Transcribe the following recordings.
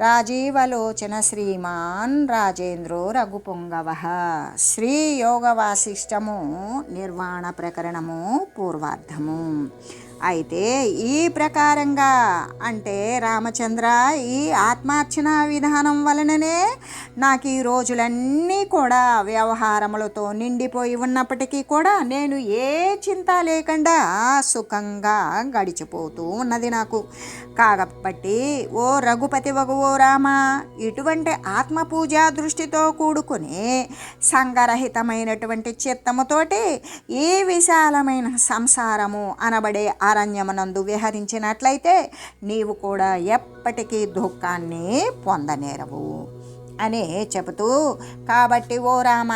రాజీవలోచన శ్రీమాన్ రాజేంద్రో రఘుపుంగవ. శ్రీ యోగ వాసిష్టము నిర్వాణ ప్రకరణము పూర్వార్ధము. అయితే ఈ ప్రకారంగా అంటే రామచంద్ర ఈ ఆత్మార్చన విధానం వలననే నాకు ఈ రోజులన్నీ కూడా వ్యవహారములతో నిండిపోయి ఉన్నప్పటికీ కూడా నేను ఏ చింత లేకుండా సుఖంగా గడిచిపోతూ ఉన్నది నాకు. కాబట్టి ఓ రఘుపతి వగువో రామ ఇటువంటి ఆత్మ పూజా దృష్టితో కూడుకుని సంగరహితమైనటువంటి చిత్తముతోటి ఈ విశాలమైన సంసారము అనబడే అరణ్యమనందు విహరించినట్లయితే నీవు కూడా ఎప్పటికీ దుఃఖాన్ని పొందనేరవు అని చెబుతూ కాబట్టి ఓ రామ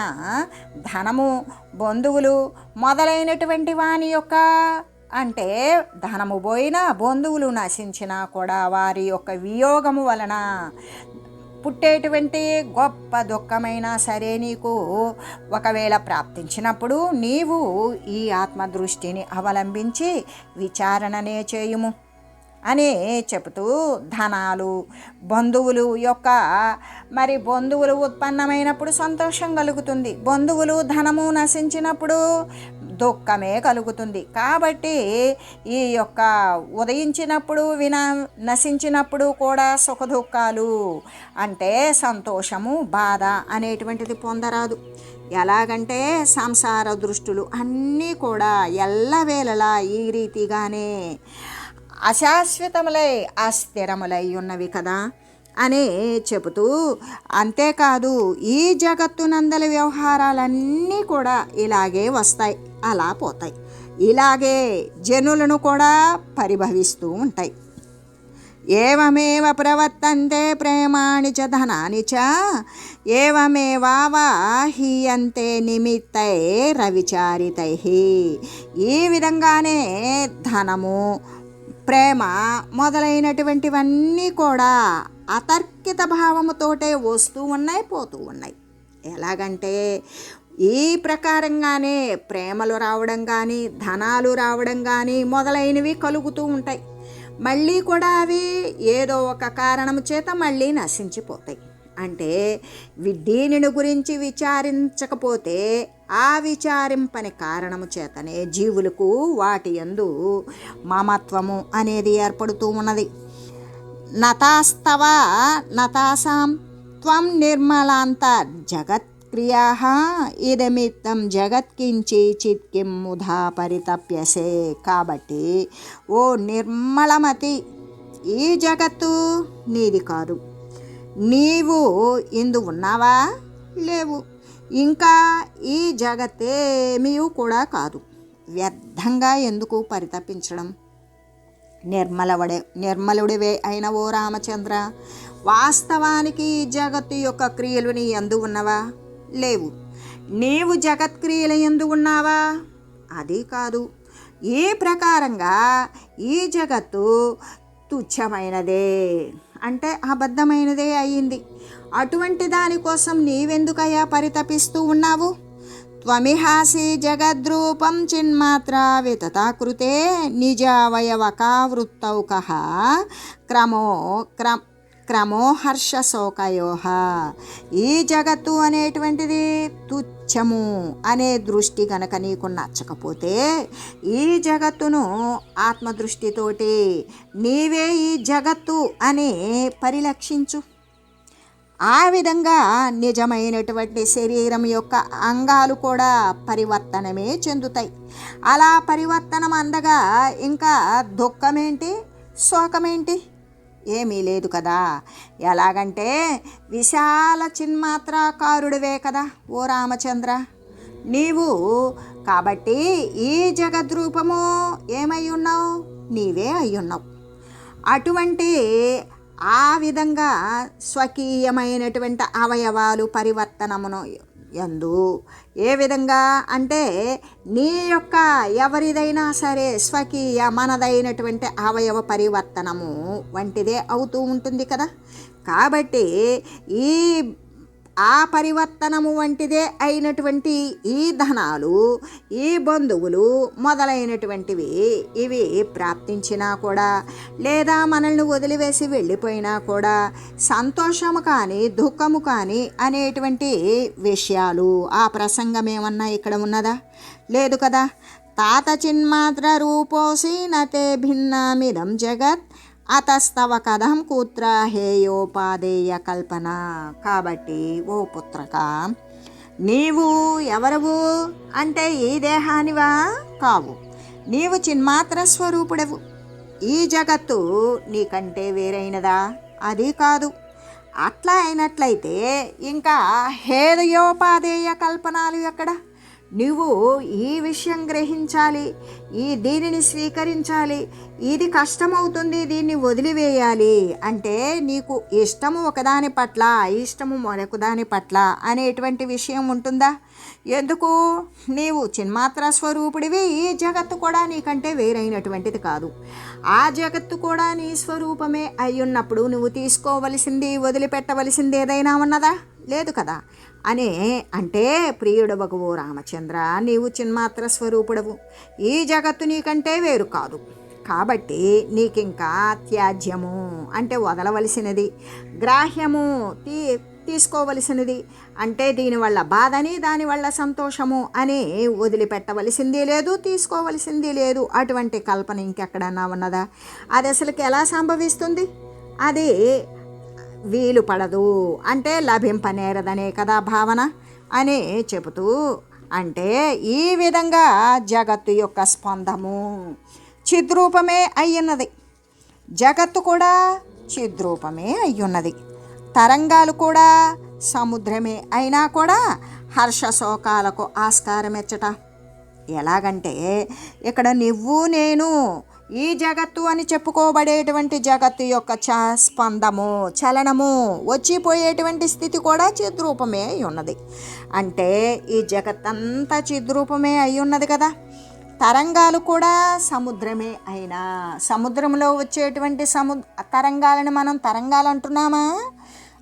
ధనము బంధువులు మొదలైనటువంటి వాని యొక్క అంటే ధనము పోయినా బంధువులు నశించినా కూడా వారి యొక్క వియోగము వలన పుట్టేటువంటి గొప్ప దుఃఖమైనా సరే నీకు ఒకవేళ ప్రాప్తించినప్పుడు నీవు ఈ ఆత్మదృష్టిని అవలంబించి విచారణనే చేయుము అని చెబుతూ ధనాలు బంధువులు యొక్క మరి బంధువులు ఉత్పన్నమైనప్పుడు సంతోషం కలుగుతుంది. బంధువులు ధనము నశించినప్పుడు దుఃఖమే కలుగుతుంది. కాబట్టి ఈ యొక్క ఉదయించినప్పుడు విన నశించినప్పుడు కూడా సుఖదుఖాలు అంటే సంతోషము బాధ అనేటువంటిది పొందరాదు. ఎలాగంటే సంసార దృష్టులు అన్నీ కూడా ఎల్లవేళలా ఈ రీతిగానే అశాశ్వతములై అస్థిరములై ఉన్నవి కదా. అని చెబుతూ అంతేకాదు ఈ జగత్తునందల వ్యవహారాలన్నీ కూడా ఇలాగే వస్తాయి అలా పోతాయి. ఇలాగే జనులను కూడా పరిభవిస్తూ ఉంటాయి. ఏవమేవ ప్రవర్తంతే ప్రేమాణి చ ధనాని చ ఏమేవాహీయంతే నిమిత్తై రవిచారితై. ఈ విధంగానే ధనము ప్రేమ మొదలైనటువంటివన్నీ కూడా అతర్కిత భావముతోటే వస్తూ ఉన్నాయి పోతూ ఉన్నాయి. ఎలాగంటే ఈ ప్రకారంగానే ప్రేమలు రావడం కానీ ధనాలు రావడం కానీ మొదలైనవి కలుగుతూ ఉంటాయి. మళ్ళీ కూడా అవి ఏదో ఒక కారణం చేత మళ్ళీ నశించిపోతాయి. అంటే దీనిని గురించి విచారించకపోతే ఆ విచారింపని కారణము చేతనే జీవులకు వాటి యందు మమత్వము అనేది ఏర్పడుతూ ఉన్నది. నతాస్తవ నతాసాం త్వం నిర్మలాంత జగత్క్రియా ఇదమిత్తం జగత్కించి చిత్కిం ముధా పరితప్యసే. కాబట్టి ఓ నిర్మలమతి ఈ జగత్తు నీది కాదు. నీవు ఇందు ఉన్నావా? లేవు. ఇంకా ఈ జగత్తేమీ కూడా కాదు. వ్యర్థంగా ఎందుకు పరితపించడం? నిర్మలవడే నిర్మలుడివే అయిన ఓ రామచంద్ర వాస్తవానికి ఈ జగత్తు యొక్క క్రియలు నీ ఎందు ఉన్నవా? లేవు. నీవు జగత్క్రియల ఎందు ఉన్నావా? అది కాదు. ఈ ప్రకారంగా ఈ జగత్తు తుచ్చమైనదే. అంటే అబద్ధమైనదే అయ్యింది అటువంటి దానికోసం నీవెందుకయ్యా పరితపిస్తూ ఉన్నావు? త్వమిహాసి జగద్రూపం చిన్మాత్ర వితతాకృతే నిజావయవకావృత్తౌకః. క్రమో క్రమ క్రమోహర్షశోకయోహ ఈ జగత్తు అనేటువంటిది తుచ్చము అనే దృష్టి గనక నీకు నచ్చకపోతే ఈ జగత్తును ఆత్మదృష్టితోటి నీవే ఈ జగత్తు అని పరిలక్షించు. ఆ విధంగా నిజమైనటువంటి శరీరం యొక్క అంగాలు కూడా పరివర్తనమే చెందుతాయి. అలా పరివర్తనం అందగా ఇంకా దుఃఖమేంటి? శోకమేంటి? ఏమీ లేదు కదా. ఎలాగంటే విశాల చిన్మాత్రాకారుడివే కదా ఓ రామచంద్ర. నీవు కాబట్టి ఈ జగద్రూపము ఏమై ఉన్నావు? నీవే అయ్యున్నావు. అటువంటి ఆ విధంగా స్వకీయమైనటువంటి అవయవాలు పరివర్తనమును ఎందు ఏ విధంగా అంటే నీ యొక్క ఎవరిదైనా సరే స్వకీయ మనదైనటువంటి అవయవ పరివర్తనము వంటిదే అవుతూ ఉంటుంది కదా. కాబట్టి ఈ ఆ పరివర్తనము వంటిదే అయినటువంటి ఈ ధనాలు ఈ బంధువులు మొదలైనటువంటివి ఇవి ప్రాప్తించినా కూడా లేదా మనల్ని వదిలివేసి వెళ్ళిపోయినా కూడా సంతోషము కానీ దుఃఖము కానీ అనేటువంటి విషయాలు. ఆ ప్రసంగం ఏమన్నా ఇక్కడ ఉన్నదా? లేదు కదా. తాత చిన్మాత్ర రూపోసి నతే భిన్నమిదం జగత్ అతస్తవ కథం కూత్ర హేయోపాదేయ కల్పన. కాబట్టి ఓ పుత్రక నీవు ఎవరవు? అంటే ఈ దేహానివా? కావు. నీవు చిన్మాత్ర స్వరూపుడవు. ఈ జగత్తు నీకంటే వేరైనదా? అది కాదు. అట్లా అయినట్లయితే ఇంకా హేదయోపాదేయ కల్పనలు ఎక్కడ? నువ్వు ఈ విషయం గ్రహించాలి ఈ దీనిని స్వీకరించాలి ఇది కష్టమవుతుంది దీన్ని వదిలివేయాలి అంటే నీకు ఇష్టము ఒకదాని పట్ల ఇష్టము మరొకదాని పట్ల అనేటువంటి విషయం ఉంటుందా? ఎందుకు? నీవు చిన్మాత్ర స్వరూపుడివి ఈ జగత్తు కూడా నీకంటే వేరైనటువంటిది కాదు. ఆ జగత్తు కూడా నీ స్వరూపమే అయ్యున్నప్పుడు నువ్వు తీసుకోవలసింది వదిలిపెట్టవలసింది ఏదైనా ఉన్నదా? లేదు కదా? అనే అంటే ప్రియుడవగు రామచంద్ర నీవు చిన్మాత్ర స్వరూపుడవు. ఈ జగత్తు నీకంటే వేరు కాదు. కాబట్టి నీకింకా త్యాజ్యము అంటే వదలవలసినది గ్రాహ్యము తీ తీసుకోవలసినది అంటే దీనివల్ల బాధని దానివల్ల సంతోషము అని వదిలిపెట్టవలసింది లేదు తీసుకోవలసింది లేదు. అటువంటి కల్పన ఇంకెక్కడన్నా ఉన్నదా? అది అసలుకి ఎలా సంభవిస్తుంది? అది వీలు పడదు. అంటే లభింపనేరదనే కదా భావన? అని చెబుతూ అంటే ఈ విధంగా జగత్తు యొక్క స్పందము చిద్రూపమే అయ్యున్నది. జగత్తు కూడా చిద్రూపమే అయ్యున్నది. తరంగాలు కూడా సముద్రమే అయినా కూడా హర్షశోకాలకు ఆస్కారమెచ్చట. ఎలాగంటే ఇక్కడ నువ్వు నేను ఈ జగత్తు అని చెప్పుకోబడేటువంటి జగత్తు యొక్క చ స్పందము చలనము వచ్చిపోయేటువంటి స్థితి కూడా చిద్రూపమే అయి ఉన్నది అంటే ఈ జగత్ అంతా చిద్రూపమే అయి ఉన్నది కదా. తరంగాలు కూడా సముద్రమే అయినా సముద్రంలో వచ్చేటువంటి సము తరంగాలను మనం తరంగాలు అంటున్నామా?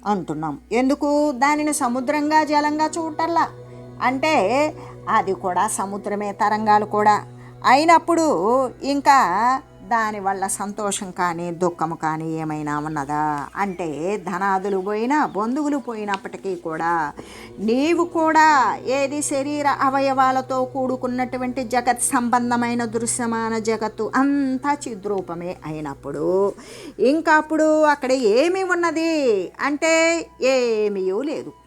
అంటున్నాం. ఎందుకు? దానిని సముద్రంగా జలంగా చూడటల్లా అంటే అది కూడా సముద్రమే తరంగాలు కూడా. అయినప్పుడు ఇంకా దానివల్ల సంతోషం కానీ దుఃఖము కానీ ఏమైనా ఉన్నదా? అంటే ధనాదులు పోయినా బంధువులు పోయినప్పటికీ కూడా నీవు కూడా ఏది శరీర అవయవాలతో కూడుకున్నటువంటి జగత్ సంబంధమైన దృశ్యమాన జగత్తు అంతా చిద్రూపమే అయినప్పుడు ఇంకా అప్పుడు అక్కడ ఏమి ఉన్నది? అంటే ఏమీ లేదు.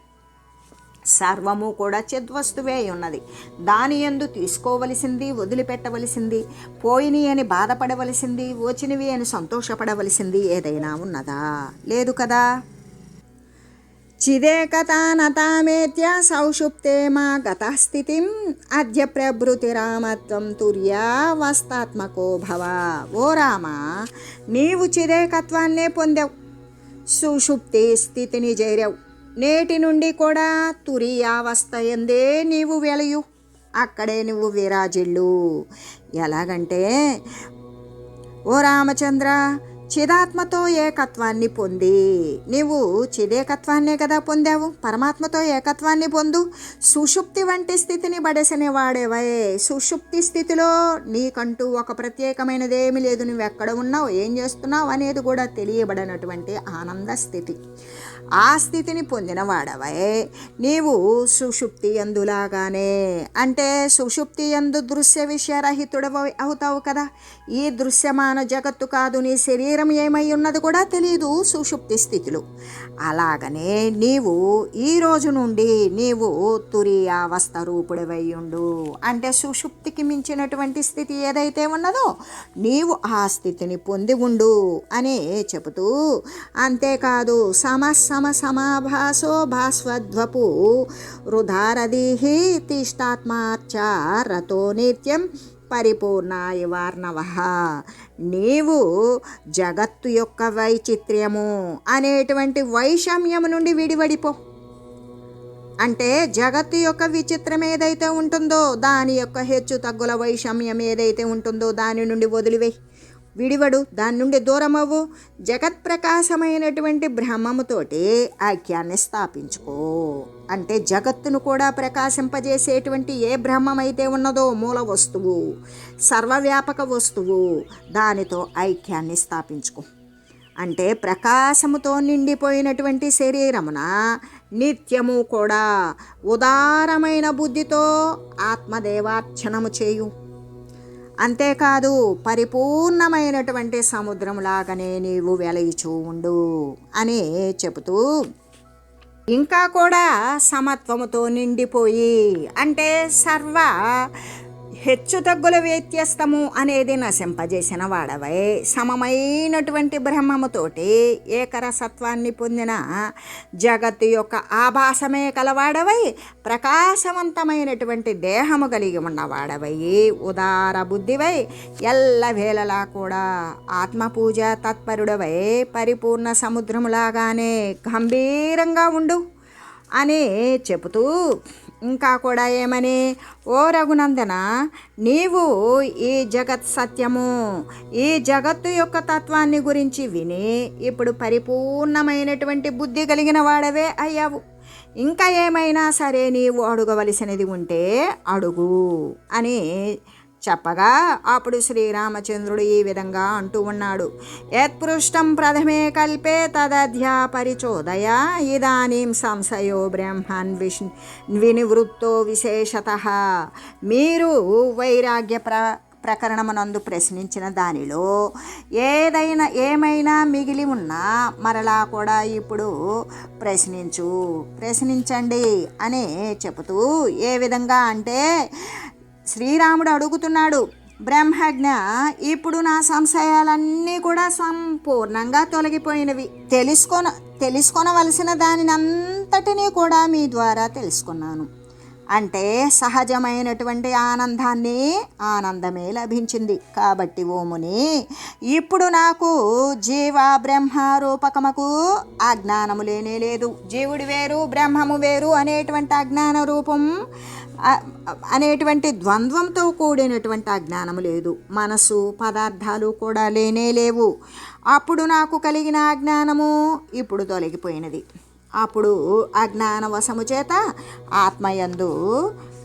సర్వము కూడా చిద్వస్తువే ఉన్నది. దాని ఎందు తీసుకోవలసింది వదిలిపెట్టవలసింది పోయిని అని బాధపడవలసింది వచ్చినవి అని సంతోషపడవలసింది ఏదైనా ఉన్నదా? లేదు కదా? చిదేకతానతామేత్య సౌషుప్తే మా గతస్థితిం అద్య ప్రభృతి రామత్వం తుర్యావస్థాత్మకో భవ. ఓ రామ నీవు చిదేకత్వాన్నే పొందావు. సుషుప్తి స్థితిని చేరావు నేటి నుండి కూడా తురియావస్థ ఎందే నీవు వెలయు. అక్కడే నువ్వు విరాజిల్లు. ఎలాగంటే ఓ రామచంద్ర చిదాత్మతో ఏకత్వాన్ని పొంది. నీవు చిదేకత్వాన్నే కదా పొందావు. పరమాత్మతో ఏకత్వాన్ని పొందు. సుషుప్తి వంటి స్థితిని బడసిన వాడేవే. సుషుప్తి స్థితిలో నీకంటూ ఒక ప్రత్యేకమైనదేమి లేదు. నువ్వు ఎక్కడ ఉన్నావు? ఏం చేస్తున్నావు? అనేది కూడా తెలియబడినటువంటి ఆనంద స్థితి. ఆ స్థితిని పొందిన వాడవే నీవు సుషుప్తి ఎందులాగానే అంటే సుషుప్తి ఎందు దృశ్య విషయరహితుడవ అవుతావు కదా. ఈ దృశ్యమాన జగత్తు కాదు నీ శరీరం ఏమై ఉన్నది కూడా తెలియదు సుషుప్తి స్థితిలో. అలాగనే నీవు ఈ రోజు నుండి నీవు తురియావస్థ రూపుడవై ఉండు. అంటే సుషుప్తికి మించినటువంటి స్థితి ఏదైతే ఉన్నదో నీవు ఆ స్థితిని పొంది ఉండు అని చెబుతూ అంతేకాదు సమస్య సమసమాభాసో భాస్వద్వపు రుధారదీహి తిష్టాత్మార్చా రతో నిత్యం పరిపూర్ణాయ వార్ణవ నీవు జగత్తు యొక్క వైచిత్ర్యము అనేటువంటి వైషమ్యము నుండి విడివడిపో. అంటే జగత్తు యొక్క విచిత్రం ఏదైతే ఉంటుందో దాని యొక్క హెచ్చు తగ్గుల వైషమ్యం ఏదైతే ఉంటుందో దాని నుండి వదిలివేయి. విడివడు దాని నుండి దూరమవ్వు. జగత్ప్రకాశమైనటువంటి జగత్ ప్రకాశమైనటువంటి బ్రహ్మముతోటి ఐక్యాన్ని స్థాపించుకో. అంటే జగత్తును కూడా ప్రకాశింపజేసేటువంటి ఏ బ్రహ్మమైతే ఉన్నదో మూల వస్తువు సర్వవ్యాపక వస్తువు దానితో ఐక్యాన్ని స్థాపించుకో. అంటే ప్రకాశముతో నిండిపోయినటువంటి శరీరమున నిత్యము కూడా ఉదారమైన బుద్ధితో ఆత్మదేవార్చనము చేయు. అంతేకాదు పరిపూర్ణమైనటువంటి సముద్రంలాగానే నీవు వెలయిచూ ఉండు అని చెబుతూ ఇంకా కూడా సమత్వముతో నిండిపోయి అంటే సర్వ హెచ్చు తగ్గుల వ్యత్యస్తము అనేది నశింపజేసిన వాడవై. సమమైనటువంటి బ్రహ్మముతోటి ఏకరసత్వాన్ని పొందిన జగత్తు యొక్క ఆభాసమే కలవాడవై ప్రకాశవంతమైనటువంటి దేహము కలిగి ఉన్నవాడవై. ఉదార బుద్ధివై ఎల్లవేళలా కూడా ఆత్మపూజ తత్పరుడవై పరిపూర్ణ సముద్రములాగానే గంభీరంగా ఉండు అని చెబుతూ ఇంకా కూడా ఏమని? ఓ రఘునందన నీవు ఈ జగత్ సత్యము ఈ జగత్తు యొక్క తత్వాన్ని గురించి విని ఇప్పుడు పరిపూర్ణమైనటువంటి బుద్ధి కలిగిన వాడవే అయ్యావు. ఇంకా ఏమైనా సరే నీవు అడగవలసినది ఉంటే అడుగు అని చెప్పగా అప్పుడు శ్రీరామచంద్రుడు ఈ విధంగా అంటూ ఉన్నాడు. యత్పృష్టం ప్రథమే కల్పే తదధ్యా పరిచోదయ ఇదానీం సంశయో బ్రహ్మన్ విష్ వినివృత్తో విశేషత. మీరు వైరాగ్య ప్ర ప్రకరణమునందు ప్రశ్నించిన దానిలో ఏదైనా ఏమైనా మిగిలి ఉన్నా మరలా కూడా ఇప్పుడు ప్రశ్నించు ప్రశ్నించండి అని చెబుతూ ఏ విధంగా అంటే శ్రీరాముడు అడుగుతున్నాడు బ్రహ్మజ్ఞ ఇప్పుడు నా సంశయాలన్నీ కూడా సంపూర్ణంగా తొలగిపోయినవి. తెలుసుకొన తెలుసుకొనవలసిన దానినంతటినీ కూడా మీ ద్వారా తెలుసుకున్నాను. అంటే సహజమైనటువంటి ఆనందాన్ని ఆనందమే లభించింది. కాబట్టి ఓముని ఇప్పుడు నాకు జీవ బ్రహ్మ రూపకముకు అజ్ఞానము లేనే లేదు. జీవుడు వేరు బ్రహ్మము వేరు అనేటువంటి అజ్ఞాన రూపం అనేటువంటి ద్వంద్వంతో కూడినటువంటి అజ్ఞానము లేదు. మనసు పదార్థాలు కూడా లేనే లేవు. అప్పుడు నాకు కలిగిన అజ్ఞానము ఇప్పుడు తొలగిపోయినది. అప్పుడు అజ్ఞాన వశము చేత ఆత్మయందు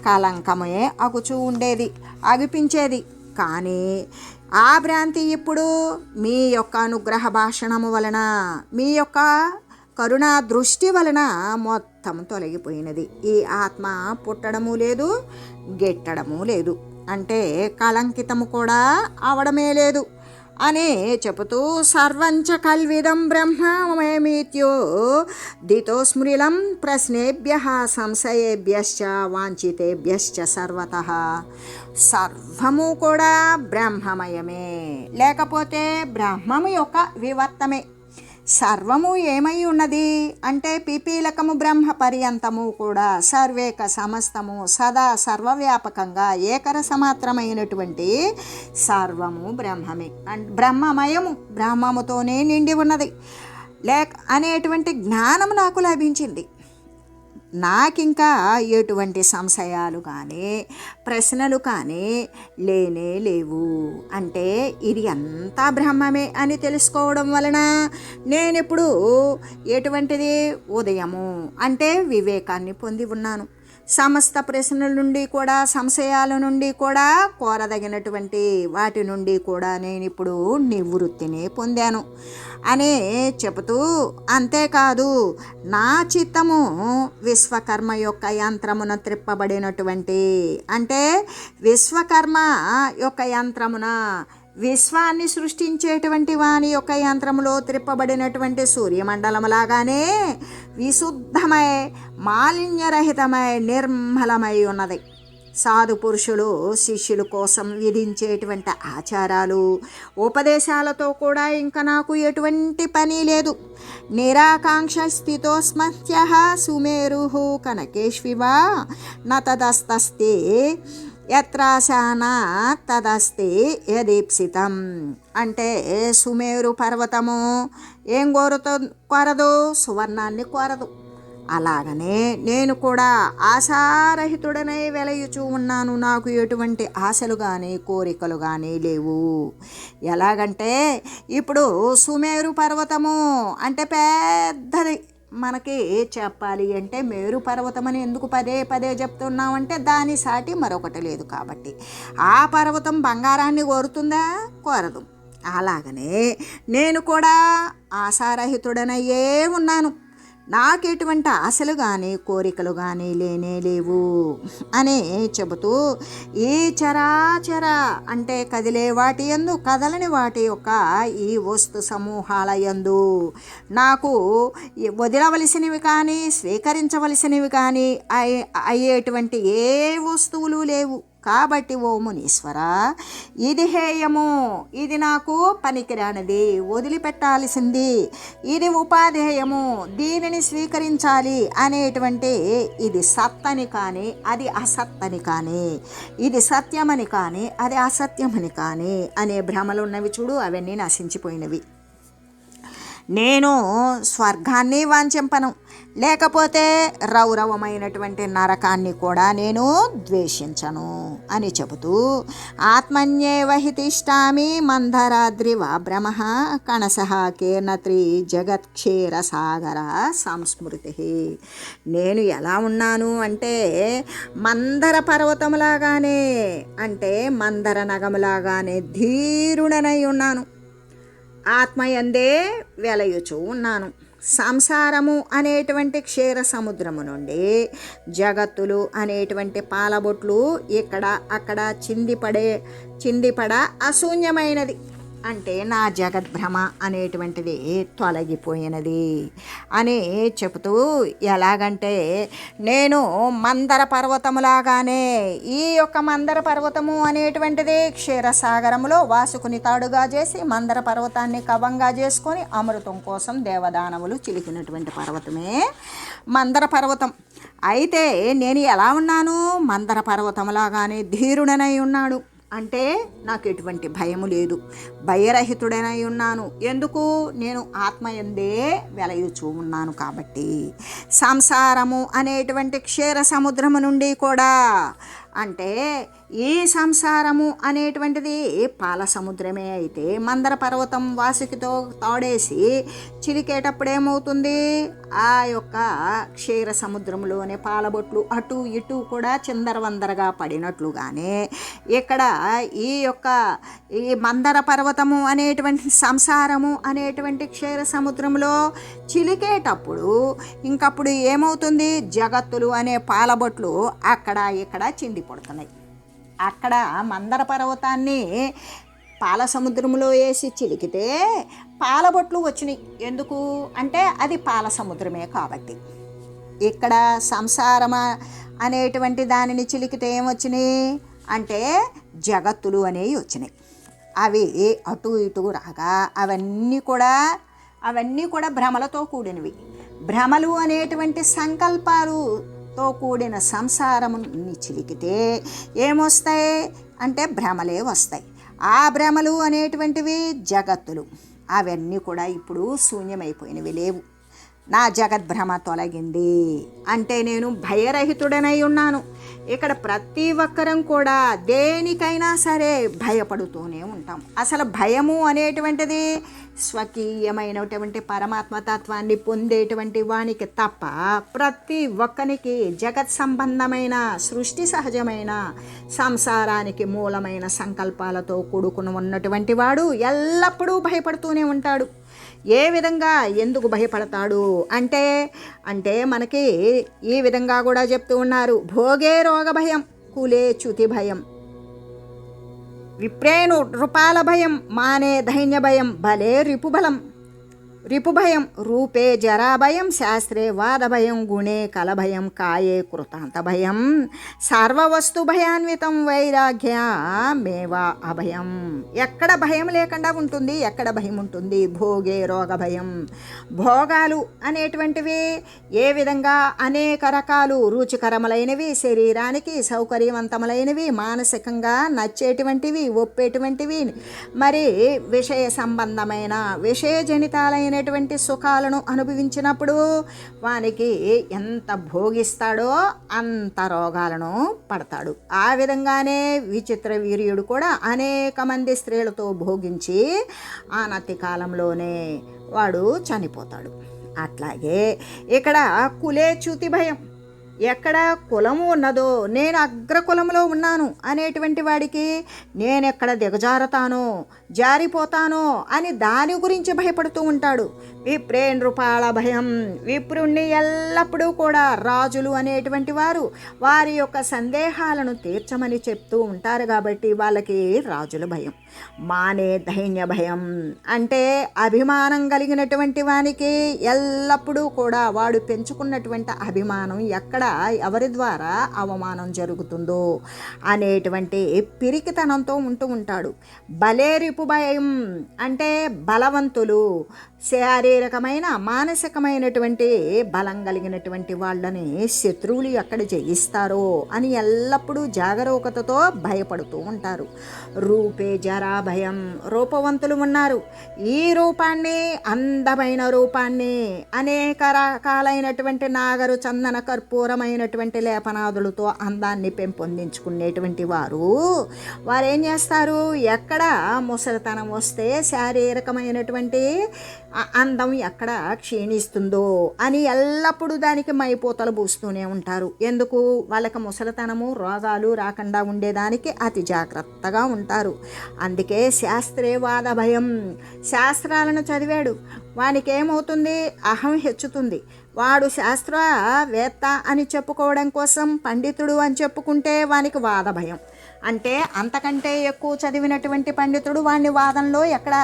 కలంకమే అగుచూ ఉండేది అగిపించేది. కానీ ఆ భ్రాంతి ఇప్పుడు మీ యొక్క అనుగ్రహ భాషణము వలన మీ యొక్క కరుణా దృష్టి వలన మొత్తం తొలగిపోయినది. ఈ ఆత్మ పుట్టడము లేదు గెట్టడము లేదు. అంటే కళంకితము కూడా అవడమే లేదు అని చెబుతూ సర్వంచ కల్విదం బ్రహ్మమేమిత్యో దితోస్మృలం ప్రశ్నేభ్య సంశయేభ్యశ్చ వాంఛితేభ్యశ్చ సర్వత. సర్వము కూడా బ్రహ్మమయమే లేకపోతే బ్రహ్మము యొక్క వివర్తమే. సర్వము ఏమై ఉన్నది? అంటే పిపీలకము బ్రహ్మ పర్యంతము కూడా సర్వేక సమస్తము సదా సర్వవ్యాపకంగా ఏకరసమాత్రమైనటువంటి సర్వము బ్రహ్మమే. అండ్ బ్రహ్మమయము బ్రహ్మముతోనే నిండి ఉన్నది. లేక అనేటువంటి జ్ఞానం నాకు లభించింది. నాకింకా ఎటువంటి సంశయాలు కానీ ప్రశ్నలు కానీ లేనే లేవు. అంటే ఇది అంతా బ్రహ్మమే అని తెలుసుకోవడం వలన నేను ఇప్పుడు ఎటువంటిది ఉదయము అంటే వివేకాన్ని పొంది ఉన్నాను. సమస్త ప్రశ్నల నుండి కూడా సంశయాల నుండి కూడా కోరదగినటువంటి వాటి నుండి కూడా నేను ఇప్పుడు నివృత్తిని పొందాను. అని చెబుతూ అంతేకాదు నా చిత్తము విశ్వకర్మ యొక్క యంత్రమున త్రిప్పబడినటువంటి అంటే విశ్వకర్మ యొక్క యంత్రమున విశ్వాన్ని సృష్టించేటువంటి వాని యొక్క యంత్రములో త్రిప్పబడినటువంటి సూర్యమండలములాగానే విశుద్ధమై మాలిన్యరహితమై నిర్మలమై ఉన్నది. సాధు పురుషులు శిష్యుల కోసం విధించేటువంటి ఆచారాలు ఉపదేశాలతో కూడా ఇంకా నాకు ఎటువంటి పని లేదు. నిరాకాంక్ష స్థితోస్మత్య సుమేరు కనకేష్వివా నతదస్తస్తే యత్రాశానా తదస్తి యదీప్సితం. అంటే సుమేరు పర్వతము ఏం కోరుతో కోరదు? సువర్ణాన్ని కోరదు. అలాగనే నేను కూడా ఆశారహితుడనై వెలయుచూ ఉన్నాను. నాకు ఎటువంటి ఆశలు కానీ కోరికలు కానీ లేవు. ఎలాగంటే ఇప్పుడు సుమేరు పర్వతము అంటే పెద్దది మనకి చెప్పాలి అంటే మేరు పర్వతం అని ఎందుకు పదే పదే చెప్తున్నామంటే దాని సాటి మరొకటి లేదు కాబట్టి. ఆ పర్వతం బంగారాన్ని కోరుతుందా? కోరదు. అలాగనే నేను కూడా ఆశారహితుడనయ్యే ఉన్నాను. నాకు ఎటువంటి ఆశలు కానీ కోరికలు కానీ లేనే లేవు. అని చెబుతూ ఈ చరాచర అంటే కదిలే వాటి ఎందు కదలని వాటి యొక్క ఈ వస్తు సమూహాల యందు నాకు వదిలవలసినవి కానీ స్వీకరించవలసినవి కానీ అయ్యే అయ్యేటువంటి ఏ వస్తువులు లేవు. కాబట్టి ఓ మునీశ్వర ఇది హేయము ఇది నాకు పనికిరానిది వదిలిపెట్టాల్సింది. ఇది ఉపాధేయము దీనిని స్వీకరించాలి అనేటువంటి ఇది సత్తని కానీ అది అసత్తని కానీ ఇది సత్యమని కానీ అది అసత్యమని కానీ అనే భ్రమలు ఉన్నవి చూడు అవన్నీ నశించిపోయినవి. నేను స్వర్గాన్ని వాంఛింపను. లేకపోతే రౌరవమైనటువంటి నరకాన్ని కూడా నేను ద్వేషించను అని చెబుతూ ఆత్మన్యేవహితిష్టామి మందరాద్రి మందరాద్రివ బ్రహ్మ కణసహ కీర్ణత్రి జగత్క్షీర సాగర సంస్మృతి. నేను ఎలా ఉన్నాను అంటే మందర పర్వతములాగానే అంటే మందర నగములాగానే ధీరుడనై ఉన్నాను. ఆత్మయందే వెలయుచూ ఉన్నాను. సంసారము అనేటువంటి క్షీర సముద్రము నుండి జగత్తులు అనేటువంటి పాలబొట్లు ఇక్కడ అక్కడ చిందిపడే చిందిపడ అశూన్యమైనది. అంటే నా జగద్భ్రమ అనేటువంటిది తొలగిపోయినది అని చెబుతూ ఎలాగంటే నేను మందర పర్వతములాగానే ఈ యొక్క మందర పర్వతము అనేటువంటిది క్షీరసాగరములో వాసుకుని తాడుగా చేసి మందర పర్వతాన్ని కవంగా చేసుకొని అమృతం కోసం దేవదానవులు చిలికినటువంటి పర్వతమే. మందర పర్వతం. అయితే నేను ఎలా ఉన్నాను? మందర పర్వతములాగానే ధీరుడనై ఉన్నాడు. అంటే నాకు ఎటువంటి భయము లేదు. భయరహితుడనై ఉన్నాను. ఎందుకు? నేను ఆత్మయందే వెలయుచూ ఉన్నాను కాబట్టి. సంసారము అనేటువంటి క్షీర సముద్రము నుండి కూడా అంటే ఈ సంసారము అనేటువంటిది? పాల సముద్రమే అయితే మందర పర్వతం వాసుకితో తాడేసి చిలికేటప్పుడు ఏమవుతుంది ఆ యొక్క క్షీర సముద్రంలోనే పాలబొట్లు అటు ఇటు కూడా చిందరవందరగా పడినట్లుగానే ఇక్కడ ఈ యొక్క ఈ మందర పర్వతము అనేటువంటి సంసారము అనేటువంటి క్షీర సముద్రంలో చిలికేటప్పుడు ఇంకప్పుడు ఏమవుతుంది? జగత్తులు అనే పాలబొట్లు అక్కడ ఇక్కడ చిండిపడుతున్నాయి అక్కడ మందర పర్వతాన్ని పాల సముద్రంలో వేసి చిలికితే పాలబొట్లు వచ్చినాయి ఎందుకు? అంటే అది పాల సముద్రమే కాబట్టి. ఇక్కడ సంసారమ అనేటువంటి దానిని చిలికితే ఏమొచ్చినాయి అంటే జగత్తులు అనేవి వచ్చినాయి అవి అటు ఇటు రాగా అవన్నీ కూడా అవన్నీ కూడా భ్రమలతో కూడినవి. భ్రమలు అనేటువంటి సంకల్పాలు సంకల్పాలుతో కూడిన సంసారముని చిలికితే ఏమొస్తాయి? అంటే భ్రమలే వస్తాయి. ఆ భ్రమలు అనేటువంటివి జగత్తులు. అవన్నీ కూడా ఇప్పుడు శూన్యమైపోయినవి లేవు. నా జగద్భ్రమ తొలగింది అంటే నేను భయరహితుడనై ఉన్నాను. ఇక్కడ ప్రతి ఒక్కరం కూడా దేనికైనా సరే భయపడుతూనే ఉంటాం. అసలు భయము అనేటువంటిది స్వకీయమైనటువంటి పరమాత్మతత్వాన్ని పొందేటువంటి వానికి తప్ప ప్రతి ఒక్కనికి జగత్ సంబంధమైన సృష్టి సహజమైన సంసారానికి మూలమైన సంకల్పాలతో కూడుకుని ఉన్నటువంటి వాడు ఎల్లప్పుడూ భయపడుతూనే ఉంటాడు. ఏ విధంగా ఎందుకు భయపడతాడు? అంటే అంటే మనకి ఈ విధంగా కూడా చెప్తూ ఉన్నారు. భోగే రోగ భయం కులే చ్యుతి భయం. విప్రేణు నృపాల భయం మానే దైన్య భయం భలే రిపుబలం రిపుభయం రూపే జరాభయం శాస్త్రే వాదభయం గుణే కలభయం కాయే కృతాంత భయం సర్వవస్తు భయాన్వితం వైరాగ్య మేవా అభయం. ఎక్కడ భయం లేకుండా ఉంటుంది ఎక్కడ భయం ఉంటుంది? భోగే రోగ భయం భోగాలు అనేటువంటివి ఏ విధంగా అనేక రకాలు రుచికరములైనవి శరీరానికి సౌకర్యవంతములైనవి మానసికంగా నచ్చేటువంటివి ఒప్పేటువంటివి మరి విషయ సంబంధమైన విషయజనితాలైన విషయజనితాలైనటువంటి సుఖాలను అనుభవించినప్పుడు వానికి ఎంత భోగిస్తాడో అంత రోగాలను పడతాడు. ఆ విధంగానే విచిత్ర వీర్యుడు కూడా అనేక మంది స్త్రీలతో భోగించి ఆనతి కాలంలోనే వాడు చనిపోతాడు. అట్లాగే ఇక్కడ కులే చూతి భయం. ఎక్కడ కులము ఉన్నదో నేను అగ్రకులంలో ఉన్నాను అనేటువంటి వాడికి నేను ఎక్కడ దిగజారుతానో జారిపోతానో అని దాని గురించి భయపడుతూ ఉంటాడు. విప్రే నృపాల భయం. విప్రుణ్ణి ఎల్లప్పుడూ కూడా రాజులు అనేటువంటి వారు వారి యొక్క సందేహాలను తీర్చమని చెప్తూ ఉంటారు కాబట్టి వాళ్ళకి రాజుల భయం. మానే దైన్య భయం. అంటే అభిమానం కలిగినటువంటి వానికి ఎల్లప్పుడూ కూడా వాడు పెంచుకున్నటువంటి అభిమానం ఎక్కడ ఎవరి ద్వారా అవమానం జరుగుతుందో అనేటువంటి పిరికితనంతో ఉంటూ ఉంటాడు. బలేరి భయం అంటే బలవంతులు శారీరకమైన మానసికమైనటువంటి బలం కలిగినటువంటి వాళ్ళని శత్రువులు ఎక్కడ జయిస్తారో అని ఎల్లప్పుడూ జాగరూకతతో భయపడుతూ ఉంటారు. రూపే జరా భయం రూపవంతులు ఉన్నారు. ఈ రూపాన్ని అందమైన రూపాన్ని అనేక రకాలైనటువంటి నాగరు చందన కర్పూరమైనటువంటి లేపనాదులతో అందాన్ని పెంపొందించుకునేటువంటి వారు. వారేం చేస్తారు? ఎక్కడ ముసలితనం వస్తే శారీరకమైనటువంటి అందం ఎక్కడ క్షీణిస్తుందో అని ఎల్లప్పుడూ దానికి మైపోతలు పూస్తూనే ఉంటారు. ఎందుకు? వాళ్ళకి ముసలితనము రోగాలు రాకుండా ఉండేదానికి అతి జాగ్రత్తగా ఉంటారు. అందుకే శాస్త్రేవాద భయం. శాస్త్రాలను చదివాడు. వానికి ఏమవుతుంది అహం హెచ్చుతుంది. వాడు శాస్త్రవేత్త అని చెప్పుకోవడం కోసం పండితుడు అని చెప్పుకుంటే వానికి వాద భయం. అంటే అంతకంటే ఎక్కువ చదివినటువంటి పండితుడు వాడిని వాదనలో ఎక్కడ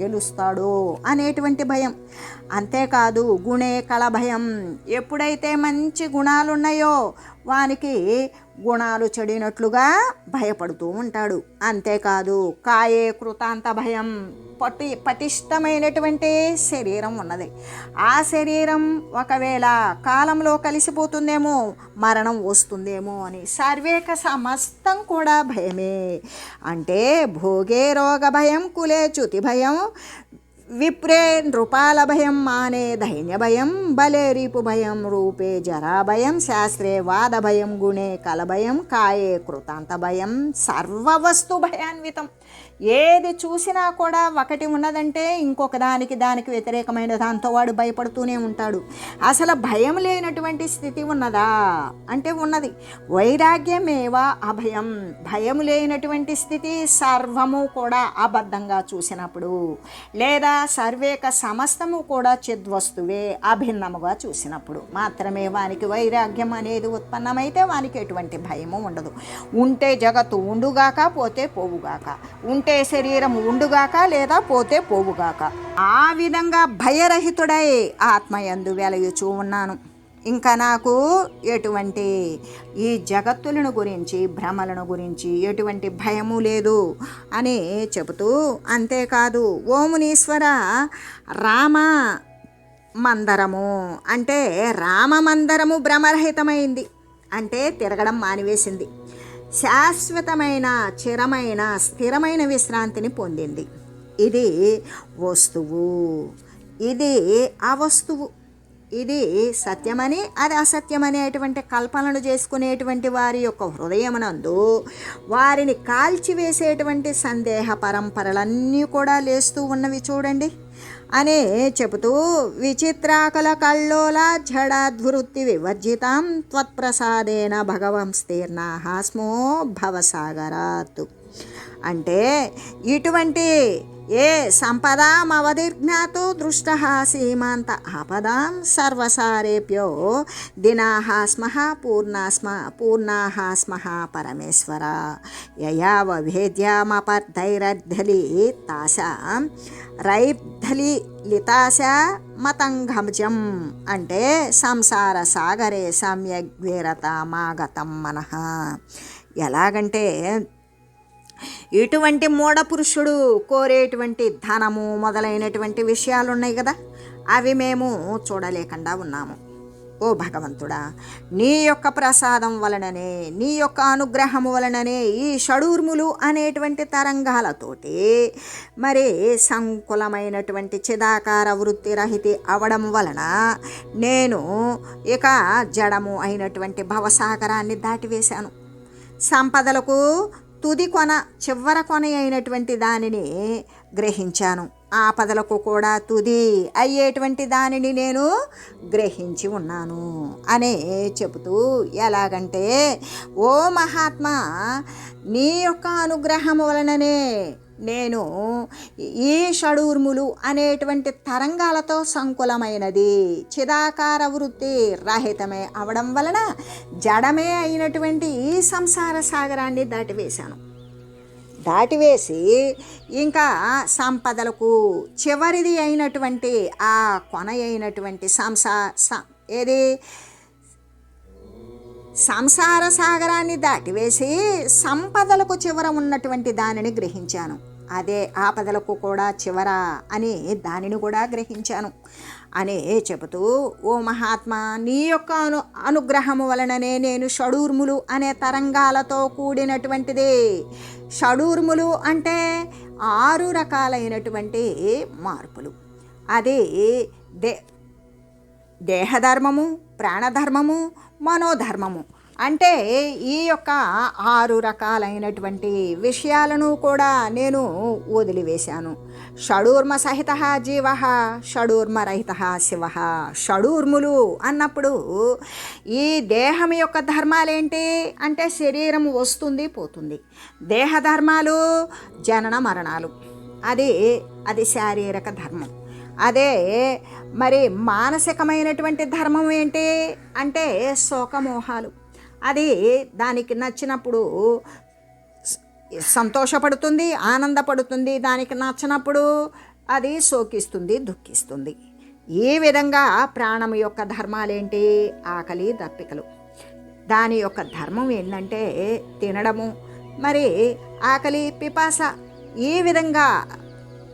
గెలుస్తాడు అనేటువంటి భయం. అంతేకాదు గుణే కల భయం ఎప్పుడైతే మంచి గుణాలు ఉన్నాయో వానికి గుణాలు చెడినట్లుగా భయపడుతూ ఉంటాడు. అంతేకాదు కాయే కృతాంత భయం. పటి పటిష్టమైనటువంటి శరీరం ఉన్నది. ఆ శరీరం ఒకవేళ కాలంలో కలిసిపోతుందేమో మరణం వస్తుందేమో అని సర్వేక సమస్తం కూడా భయమే. అంటే భోగే రోగ భయం కులే చ్యుతి భయం విప్రే నృపాల భయం మానే దైన్య భయం బలే రీపు భయం రూపే జరా భయం శాస్త్రే వాద భయం ఏది చూసినా కూడా ఒకటి ఉన్నదంటే ఇంకొక దానికి దానికి వ్యతిరేకమైన దాంతో వాడు భయపడుతూనే ఉంటాడు. అసలు భయం లేనటువంటి స్థితి ఉన్నదా? అంటే ఉన్నది. వైరాగ్యమేవా అభయం? భయం లేనటువంటి స్థితి సర్వము కూడా అబద్ధంగా చూసినప్పుడు లేదా సర్వేక సమస్తము కూడా చిద్వస్తువే అభిన్నముగా చూసినప్పుడు మాత్రమే వానికి వైరాగ్యం అనేది ఉత్పన్నమైతే వానికి ఎటువంటి భయము ఉండదు. ఉంటే జగత్తు ఉండుగాక పోతే పోవుగాక. ఉంటే శరీరం ఉండుగాక లేదా పోతే పోవుగాక. ఆ విధంగా భయరహితుడై ఆత్మయందు వెలయుచూ ఉన్నాను. ఇంకా నాకు ఎటువంటి ఈ జగత్తులను గురించి భ్రమలను గురించి ఎటువంటి భయము లేదు అని చెబుతూ అంతేకాదు ఓమునీశ్వర రామ మందరము అంటే రామమందరము భ్రమరహితమైంది. అంటే తిరగడం మానివేసింది. శాశ్వతమైన చిరమైన స్థిరమైన విశ్రాంతిని పొందింది. ఇది వస్తువు. ఇది ఆ వస్తువు. ఇది సత్యమని అది అసత్యమనేటువంటి కల్పనలు చేసుకునేటువంటి వారి యొక్క హృదయమునందు వారిని కాల్చివేసేటువంటి సందేహ పరంపరలన్నీ కూడా లేస్తూ ఉన్నవి చూడండి. అని చెబుతూ విచిత్రాకుల కల్లోల జడాద్వృత్తి వివర్జితాం త్వత్ప్రసాదేన భగవంస్తీర్ణ హాస్మో భవసాగరాత్ అంటే ఇటువంటి ఏ సంపదామవధిర్జ్ఞాతో దృష్ట సీమాంత ఆపదాం సర్వసారేభ్యో దినాహ స్మ పూర్ణాస్మ పూర్ణాహ స్మ పరమేశ్వర యయావభేద్యామపర్ధైరద్ధలి తాసాం రైర్ధలి లితాశ మతంగజం అంటే సంసార సాగరే సమ్యగ్వీరతామాగతం మనః. ఎలాగంటే ఇటువంటి మూఢపురుషుడు కోరేటువంటి ధనము మొదలైనటువంటి విషయాలు ఉన్నాయి కదా అవి మేము చూడలేకుండా ఉన్నాము. ఓ భగవంతుడా నీ యొక్క ప్రసాదం వలననే నీ యొక్క అనుగ్రహము వలననే ఈ షడూర్ములు అనేటువంటి తరంగాలతోటి మరి సంకులమైనటువంటి చిదాకార వృత్తి రహితి అవడం వలన నేను ఇక జడము అయినటువంటి భవసాగరాన్ని దాటివేశాను. సంపదలకు తుది కొన చివర కొన అయినటువంటి దానిని గ్రహించాను. ఆపదలకు కూడా తుది అయ్యేటువంటి దానిని నేను గ్రహించి ఉన్నాను అనే చెబుతూ ఎలాగంటే ఓ మహాత్మా నీ యొక్క అనుగ్రహం వలననే నేను ఈ షడూర్ములు అనేటువంటి తరంగాలతో సంకులమైనది చిదాకార వృత్తి రహితమే అవడం వలన జడమే అయినటువంటి ఈ సంసార సాగరాన్ని దాటివేశాను. దాటివేసి ఇంకా సంపదలకు చివరిది అయినటువంటి ఆ కొన అయినటువంటి సంసా ఏది? సంసార సాగరాన్ని దాటివేసి సంపదలకు చివర ఉన్నటువంటి దానిని గ్రహించాను. అదే ఆపదలకు కూడా చివర అని దానిని కూడా గ్రహించాను. అని చెబుతూ ఓ మహాత్మా నీ యొక్క అను అనుగ్రహము వలననే నేను షడూర్ములు అనే తరంగాలతో కూడినటువంటిది. షడూర్ములు అంటే ఆరు రకాలైనటువంటి మార్పులు. అది దే దేహధర్మము ప్రాణధర్మము మనోధర్మము. అంటే ఈ యొక్క ఆరు రకాలైనటువంటి విషయాలను కూడా నేను వదిలివేశాను. షడూర్మ సహిత జీవ షడూర్మరహిత శివ. షడూర్ములు అన్నప్పుడు ఈ దేహం యొక్క ధర్మాలేంటి? అంటే శరీరం వస్తుంది పోతుంది. దేహ ధర్మాలు జనన మరణాలు. అది అది శారీరక ధర్మం. అదే మరి మానసికమైనటువంటి ధర్మం ఏంటి? అంటే శోకమోహాలు. అది దానికి నచ్చినప్పుడు సంతోషపడుతుంది ఆనందపడుతుంది దానికి నచ్చినప్పుడు అది శోకిస్తుంది దుఃఖిస్తుంది. ఈ విధంగా ప్రాణం యొక్క ధర్మాలేంటి? ఆకలి దప్పికలు. దాని యొక్క ధర్మం ఏంటంటే తినడము. మరి ఆకలి పిపాస ఈ విధంగా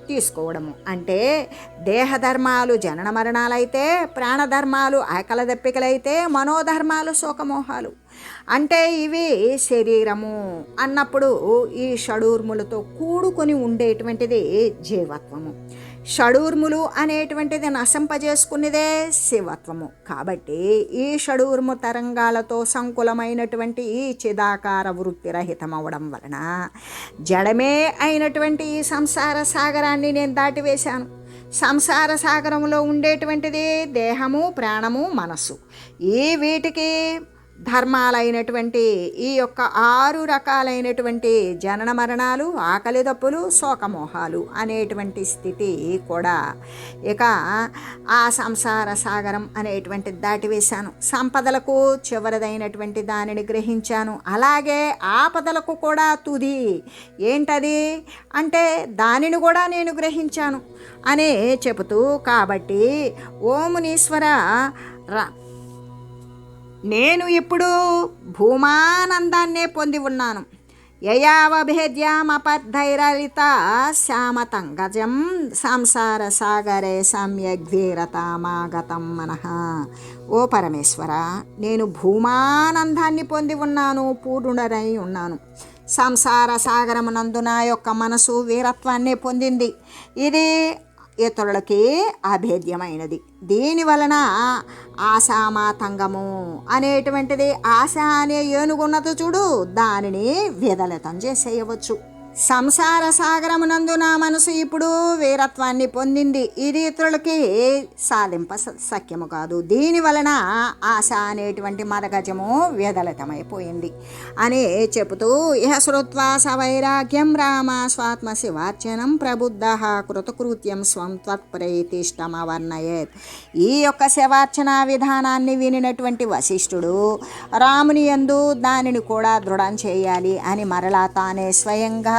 తీసుకోవడము. అంటే దేహధర్మాలు జనన మరణాలైతే ప్రాణధర్మాలు ఆకల దప్పికలైతే మనోధర్మాలు శోకమోహాలు. అంటే ఇవి శరీరము అన్నప్పుడు ఈ షడూర్ములతో కూడుకొని ఉండేటువంటిది జీవత్వము. షడూర్ములు అనేటువంటిది నశింపజేసుకునేదే శివత్వము. కాబట్టి ఈ షడూర్ము తరంగాలతో సంకులమైనటువంటి ఈ చిదాకార వృత్తి రహితం అవడం వలన జడమే అయినటువంటి ఈ సంసార సాగరాన్ని నేను దాటివేశాను. సంసార సాగరంలో ఉండేటువంటిది దేహము ప్రాణము మనస్సు. ఈ వీటికి ధర్మాలైనటువంటి ఈ యొక్క ఆరు రకాలైనటువంటి జనన మరణాలు ఆకలి దప్పులు శోకమోహాలు అనేటువంటి స్థితి కూడా ఇక ఆ సంసార సాగరం అనేటువంటి దాటివేశాను సంపదలకు చివరిదైనటువంటి దానిని గ్రహించాను. అలాగే ఆపదలకు కూడా తుది ఏంటది అంటే దానిని కూడా నేను గ్రహించాను అని చెబుతూ కాబట్టి ఓమునీశ్వర నేను ఇప్పుడు భూమానందాన్నే పొంది ఉన్నాను. యయావభేద్యామపద్ధైరలిత శ్యామతంగజం సంసార సాగరే సమ్యగ్వీరతామాగతం మనః. ఓ పరమేశ్వర నేను భూమానందాన్ని పొంది ఉన్నాను పూర్ణుడనై ఉన్నాను. సంసార సాగరమునందు నా యొక్క మనసు వీరత్వాన్ని పొందింది. ఇది ఇతరులకి అభేద్యమైనది. దీని వలన? ఆశామాతంగము అనేటువంటిది. ఆశ అనే ఏనుగున్నది చూడు దానిని విదలితం చేసేయవచ్చు. సంసార సాగరమునందు నా మనసు ఇప్పుడు వీరత్వాన్ని పొందింది. ఇది ఇతరులకి సాధింప స- సఖ్యము కాదు. దీని వలన ఆశ అనేటువంటి మదగజము వ్యదలితమైపోయింది అని చెబుతూ ఇహ శ్రుత్వా సవైరాగ్యం రామ స్వాత్మ శివార్చనం ప్రబుద్ధ కృతకృత్యం స్వం త్వత్ప్రతిష్టమవర్ణయేత్ ఈ యొక్క శివార్చన విధానాన్ని వినినటువంటి వశిష్ఠుడు రాముని యందు దానిని కూడా దృఢం చేయాలి అని మరలా తానే స్వయంగా